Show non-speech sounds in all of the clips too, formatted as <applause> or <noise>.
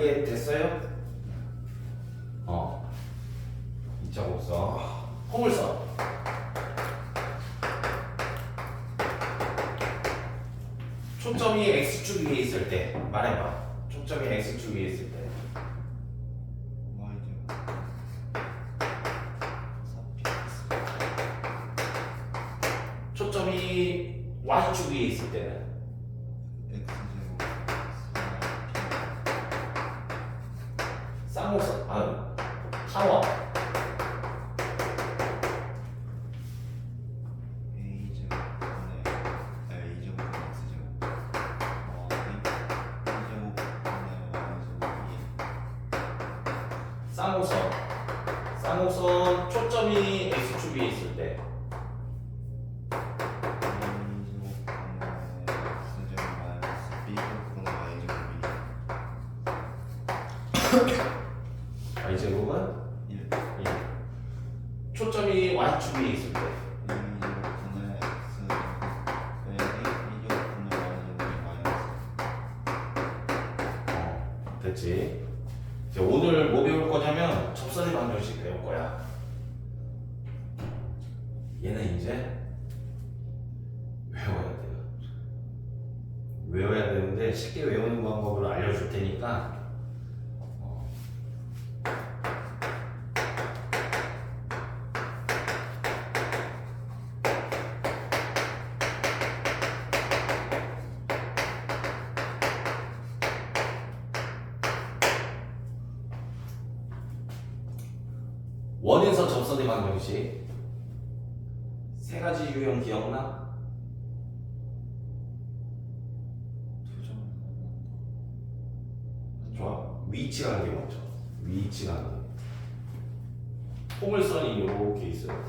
이해 됐어요? 어. 2차 곡선. 포물선. 초점이 x축 위에 있을 때 말해봐. 초점이 x축 위에 있을 때. y제곱 4px 초점이 y축 위에 있을 때는 x제곱 4p 쌍곡선. 아, 됐지? 이제 오늘 뭐 배울 거냐면 접선의 방정식 배울 거야. 얘는 이제 외워야 돼요. 외워야 되는데 쉽게 외우는 방법을 알려줄 테니까 어, 원에서 접선의 방정식 세 가지 유형 기억나? 좋아. 위치 관계 먼저. 위치 관계. 포물선이 이렇게 있어요.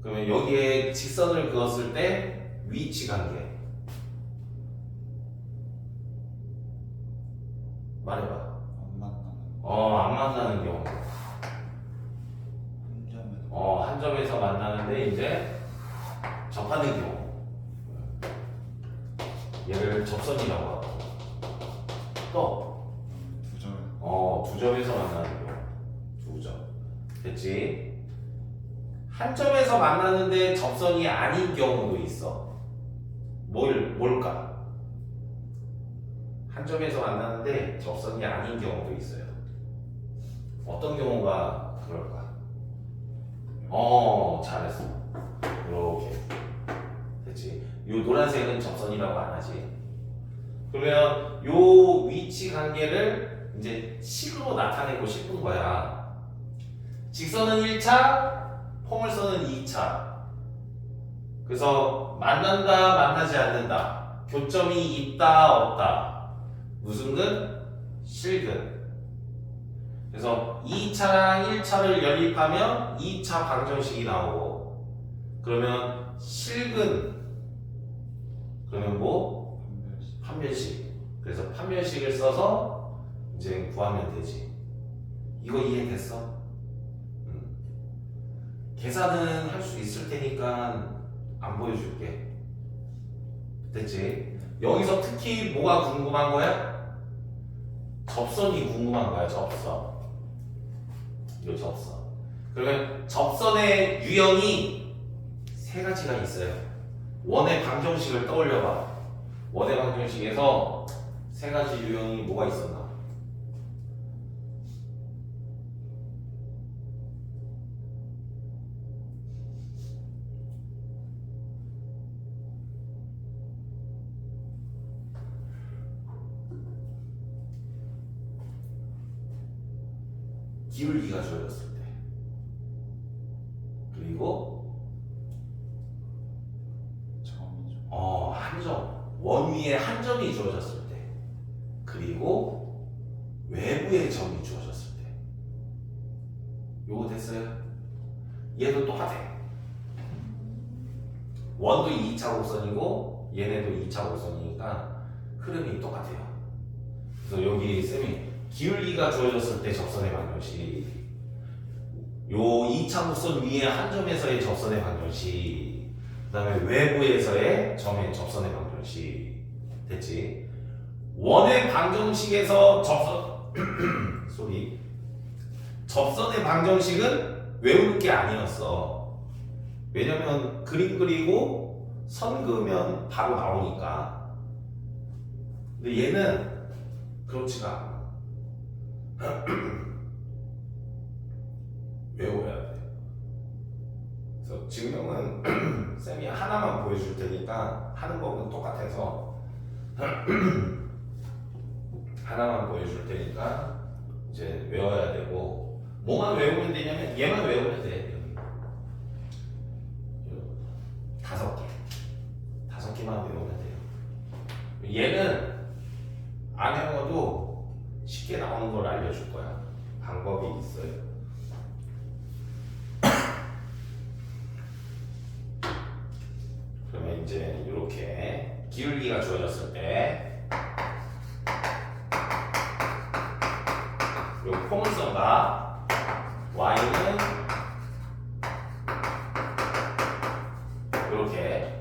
그러면 여기에 직선을 그었을 때 위치 관계. 어, 두 점에서 만나는 경우. 두 점. 됐지? 한 점에서 만나는데 접선이 아닌 경우도 있어. 뭘, 뭘까? 한 점에서 만나는데 접선이 아닌 경우도 있어요. 어떤 경우가 그럴까? 어, 잘했어. 이렇게. 됐지? 요 노란색은 접선이라고 안 하지. 그러면 요 위치 관계를 이제 식으로 나타내고 싶은 거야. 직선은 1차, 포물선은 2차. 그래서 만난다, 만나지 않는다. 교점이 있다, 없다. 무슨 근? 실근. 그래서 2차랑 1차를 연립하면 2차 방정식이 나오고 그러면 실근 그러면 뭐 판별식 판별식 그래서 판별식을 써서 이제 구하면 되지 이거 이해됐어? 음. 계산은 할 수 있을 테니까 안 보여줄게 됐지? 여기서 특히 뭐가 궁금한 거야? 접선이 궁금한 거야 접선 이거 접선. 그러면 접선의 유형이 세 가지가 있어요. 원의 방정식을 떠올려봐. 원의 방정식에서 세 가지 유형이 뭐가 있었나? 요거 됐어요? 얘도 똑같아 원도 2차 곡선이고 얘네도 2차 곡선이니까 흐름이 똑같아요 그래서 여기 쌤이 기울기가 주어졌을 때 접선의 방정식 요 2차 곡선 위에 한 점에서의 접선의 방정식 그 다음에 외부에서의 점의 접선의 방정식 됐지? 원의 방정식에서 접선 <coughs> 소리 접선의 방정식은 외우는 게 아니었어. 왜냐면 그림 그리고 선 그으면 바로 나오니까. 근데 얘는 그렇지가 않아. <clears throat> 외워야 돼. 그래서 증명은 <clears throat> 쌤이 하나만 보여줄 테니까 하는 법은 똑같아서 <clears throat> 하나만 보여줄 테니까 이제 외워야 되고 뭐만 외우면 되냐면 얘만 외우면 돼. 다섯 개. 다섯 개만 외우면 돼요. 얘는 안 외워도 쉽게 나오는 걸 알려줄 거야. 방법이 있어요. <coughs> 그러면 이제 이렇게 기울기가 주어졌을 때, 요 포물선과 y는 이렇게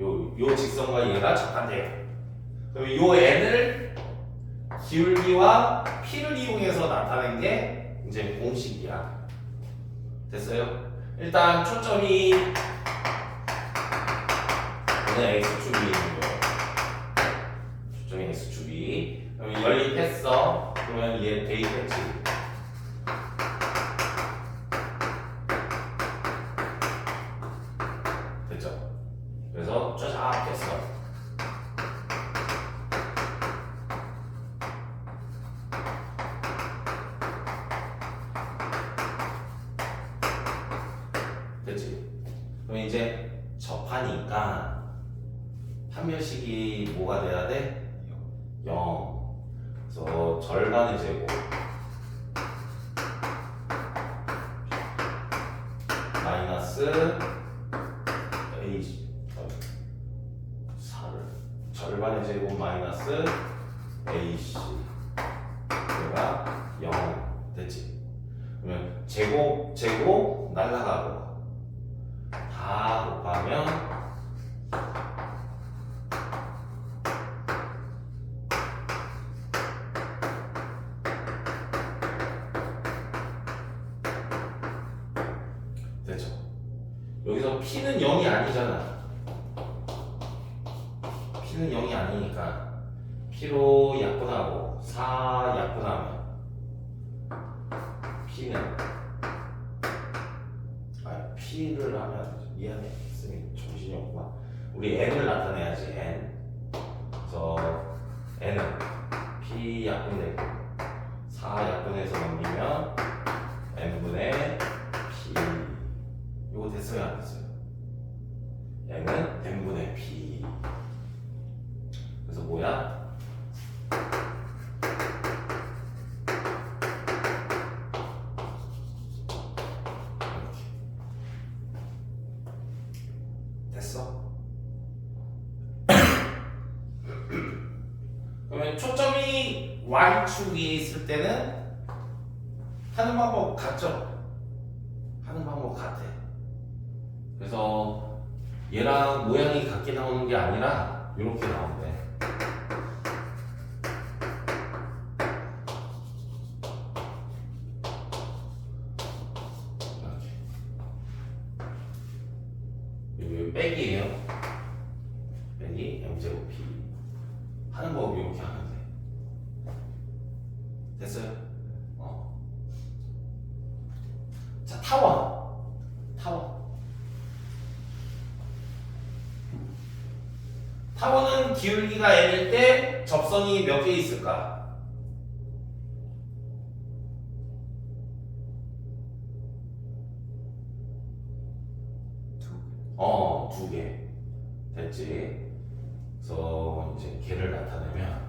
요, 요 직선과 얘가 적한돼요. 그럼 요 n을 기울기와 p를 이용해서 나타낸 게 이제 공식이야. 됐어요? 일단 초점이 얘는 x축이 있는 거예요. 초점이 x축이. 그럼 연립했어. 그러면 얘 대입했지. 절반의 제곱 마이너스 A 4를. 절반의 제곱 마이너스 AC 얘가 0 됐지? 그러면 제곱 제곱 날라가고 다 곱하면 N은 P 약분되고 4 약분해서 넘기면 Y축이 있을 때는 하는 방법 같죠? 하는 방법 같아. 그래서 얘랑 모양이 같게 나오는 게 아니라 이렇게 나온대. 어, 두 개. 됐지? 그래서 이제 개를 나타내면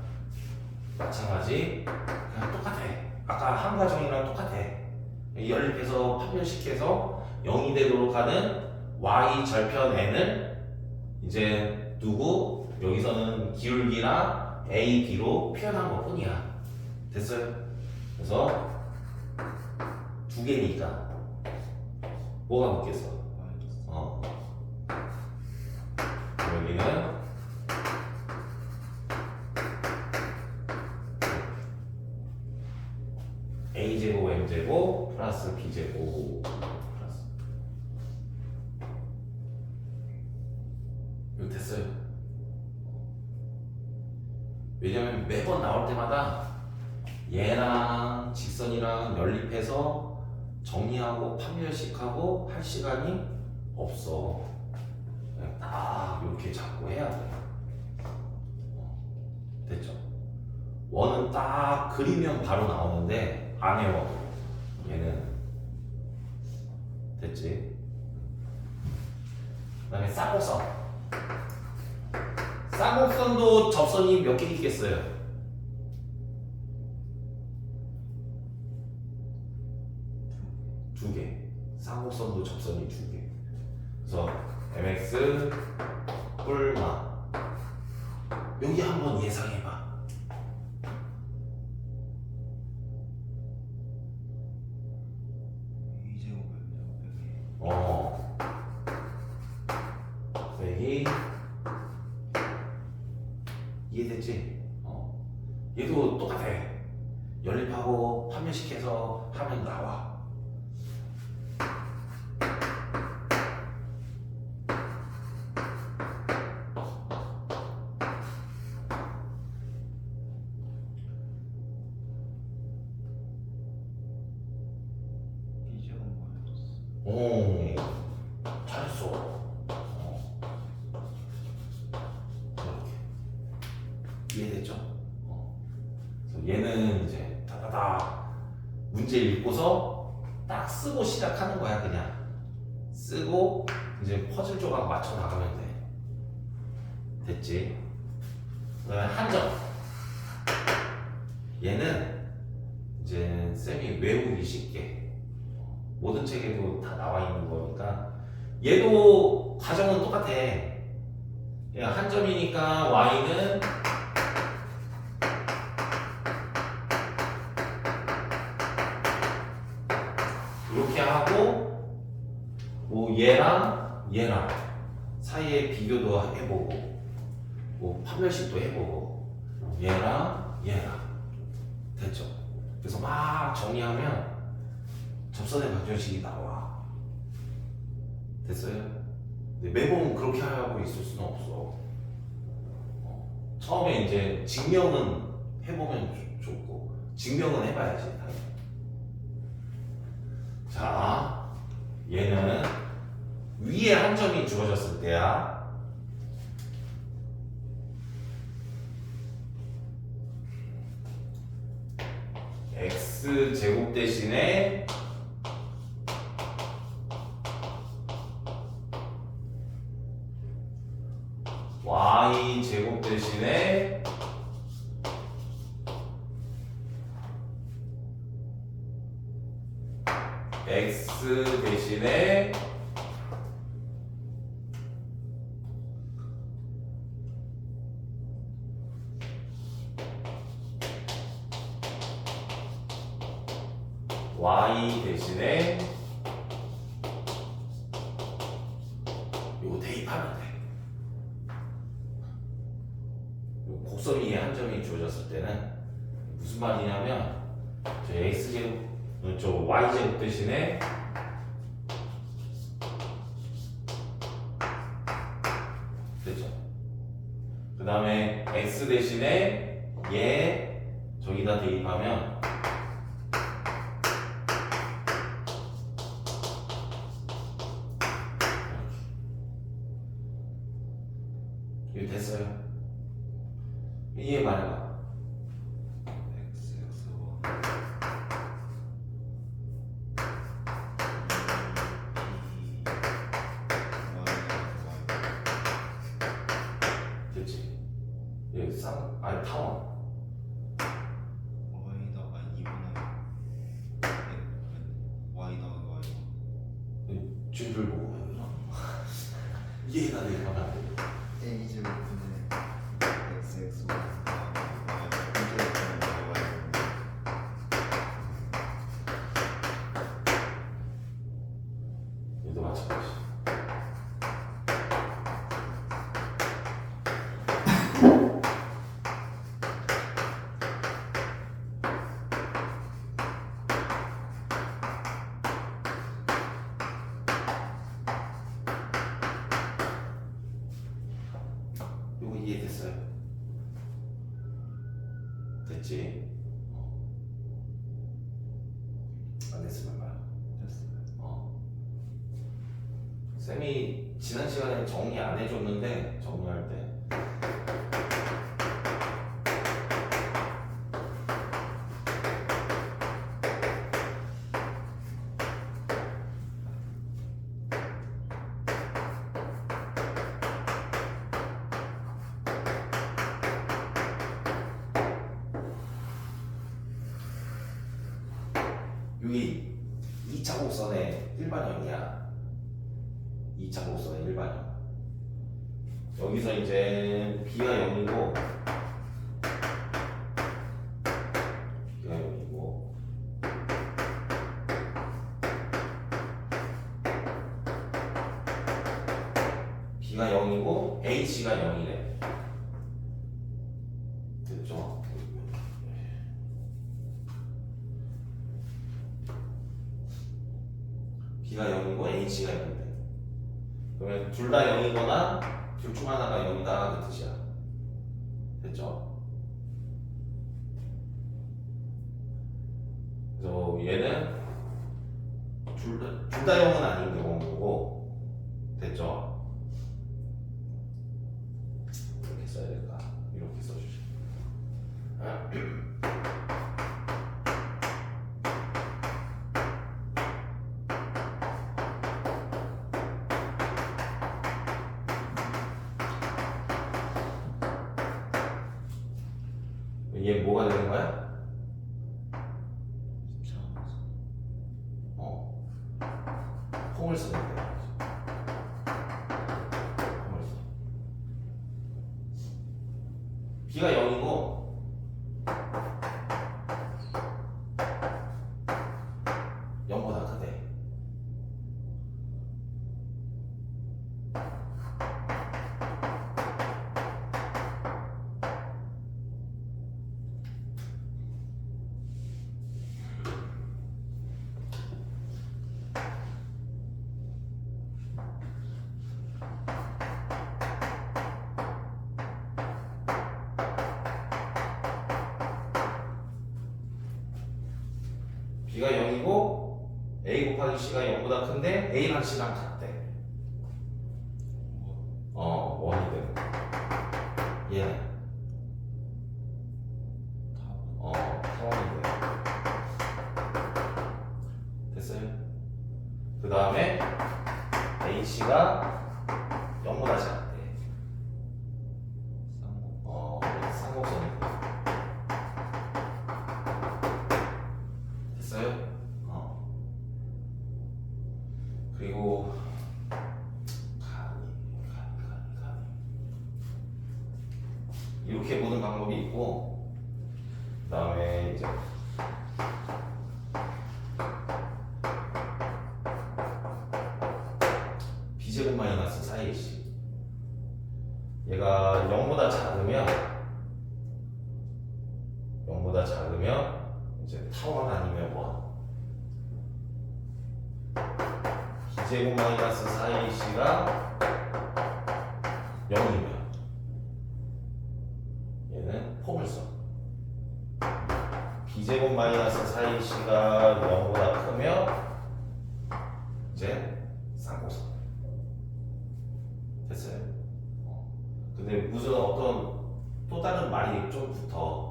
마찬가지 그냥 똑같아. 아까 한 과정이랑 똑같아. 연립해서 판별식해서 0이 되도록 하는 y 절편 n을 이제 두고 여기서는 기울기나 a, b로 표현한 것 뿐이야. 됐어요? 그래서 두 개니까 뭐가 붙겠어? 어. 여기가 a 제곱 m 제곱 플러스 b 제곱 플러스 이거 됐어요. 왜냐면 매번 나올 때마다 얘랑 직선이랑 연립해서 정리하고 판별식하고 할 시간이 없어. 그냥 딱 이렇게 잡고 해야 돼. 어, 됐죠? 원은 딱 그리면 바로 나오는데 안 외워도 얘는 됐지? 그 다음에 쌍곡선 쌍곡선도 접선이 몇 개 있겠어요? 오, 잘했어. 어. 이렇게 이해됐죠? 어. 그래서 얘는 이제 다다다 문제 읽고서 딱 쓰고 시작하는 거야 그냥 쓰고 이제 퍼즐 조각 맞춰 나가면 돼. 됐지? 그 다음에 한점. 얘는 이제 쌤이 외우기 쉽게 모든 책에도 다 나와 있는 거니까 얘도 과정은 똑같아. 얘한 점이니까 y는 이렇게 하고 뭐 얘랑 얘랑 사이에 비교도 해보고 뭐 판별식도 해보고 얘랑 얘랑 됐죠. 그래서 막 정리하면 접선의 방정식이 나와. 됐어요? 근데 매번 그렇게 하고 있을 수는 없어. 어, 처음에 이제 증명은 해보면 좋- 좋고, 증명은 해봐야지. 자, 얘는 위에 한 점이 주어졌을 때야. x 제곱 대신에 y 대신에 요거 대입하면 돼. 요 곡선 위에 한 점이 주어졌을 때는 무슨 말이냐면 저 x 제곱 저 y 제곱 대신에? 그 다음에 x 대신에 이거 됐어요? 이해 말해봐. 정리 안 해줬는데 정리할 때. 여기 B가 0이고 H가 0이래. 얘 뭐가 되는 거야? B가 0이고 A 곱하기 C가 0보다 큰데 A랑 C랑 같대. 방법이 있고, 그다음에 이제 비제곱 마이너스 4AC. 얘가 0보다 작으면 0보다 작으면 이제 타원 아니면 원. 비제곱 마이너스 4AC가 0이면 2제곱 마이너스 4이시가 0보다 크면 이제 쌍곡선 됐어요? 어. 근데 무슨 어떤 또 다른 말이 좀 붙어?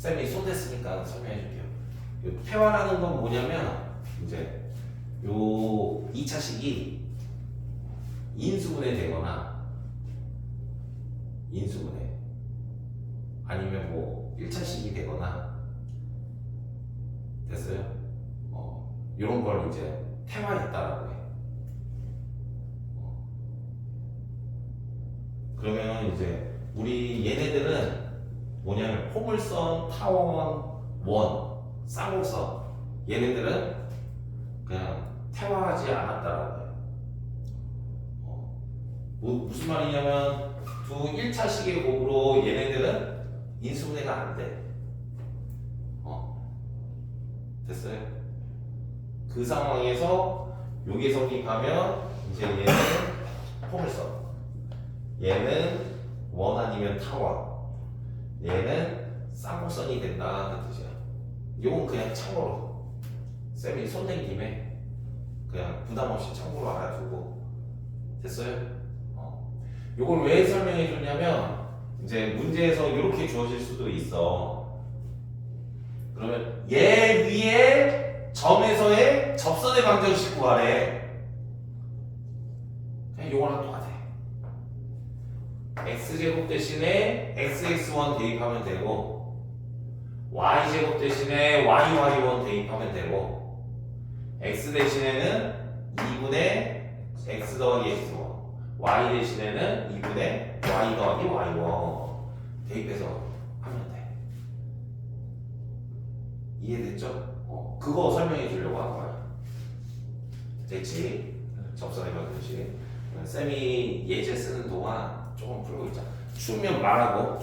쌤이 손댔으니까 설명해 줄게요. 요 태화라는 건 뭐냐면 이제 요 2차식이 인수분해 되거나 인수분해 아니면 뭐 1차식이 되거나 됐어요? 어, 이런 걸 이제 태화했다라고 해. 어. 그러면 이제 우리 얘네들은 뭐냐면 포물선, 타원, 원, 쌍곡선 얘네들은 그냥 태화하지 않았다라고 해요. 어. 뭐, 무슨 말이냐면 두 1차 식의 곱으로 얘네들은 인수분해가 안 돼. 어. 됐어요? 그 상황에서 요게 성립하면 이제 얘는 써. 얘는 원 아니면 타원. 얘는 쌍곡선이 된다는 뜻이야. 요건 그냥 참고로 쌤이 손댄 김에 그냥 부담 없이 참고로 알아두고 됐어요? 어. 요걸 왜 설명해 줬냐면 이제 문제에서 이렇게 주어질 수도 있어. 그러면 얘 위에 점에서의 접선의 방정식 구하래. 그냥 요거랑 똑같아. X제곱 대신에 xx1 대입하면 되고 y제곱 대신에 yy1 대입하면 되고 x 대신에는 2분의 x 더하기 x1 y 대신에는 2분의 y 더하기 y1 대입해서 하면 돼 이해됐죠? 어, 그거 설명해 주려고 한 거야 됐지? 접선의 방정식 쌤이 예제 쓰는 동안 조금 풀고 있자. 추면 말하고